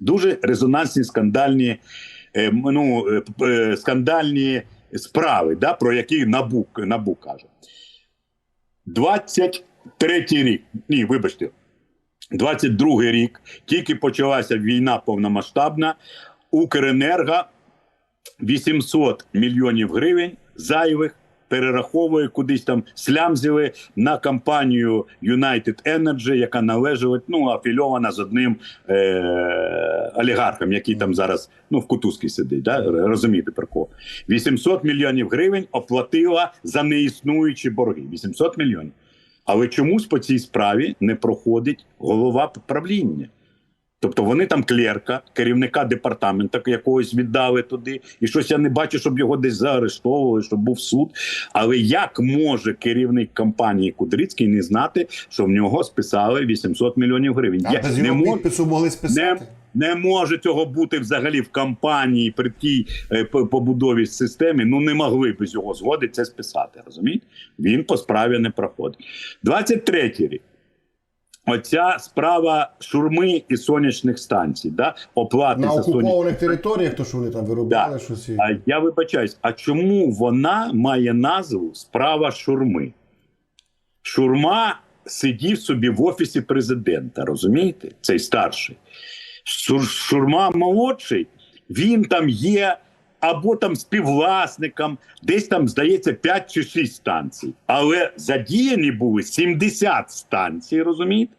Дуже резонансні скандальні, е, ну, е, е, скандальні справи, да, про які НАБУ, НАБУ каже. 23 рік. Ні, вибачте. 22 рік, тільки почалася війна повномасштабна. Укренерго 800 мільйонів гривень зайвих перераховує кудись там слямзили на компанію United Energy, яка належить, ну, афільована з одним е- олігархом, який там зараз ну, в кутузці сидить. Да? Розумієте про кого? 800 мільйонів гривень оплатила за неіснуючі борги. 800 мільйонів. Але чомусь по цій справі не проходить голова правління. Тобто вони там клерка, керівника департаменту якогось віддали туди, і щось я не бачу, щоб його десь заарештовували, щоб був суд. Але як може керівник компанії Кудрицький не знати, що в нього списали 800 мільйонів гривень? А Я без не його підпису могли списати. не може цього бути взагалі в компанії при тій е, побудові системи. Ну не могли без його згоди це списати. Розумієте? Він по справі не проходить. 23 рік. Оця справа шурми і сонячних станцій, да? оплати На за сонячні окупованих територіях, то що вони там виробляли щось. і- а я вибачаюсь, а чому вона має назву справа шурми? Шурма сидів собі в офісі президента, розумієте? Цей старший. Шурма молодший, він там є або там співвласникам, десь там, здається, 5 чи 6 станцій. Але задіяні були 70 станцій, розумієте?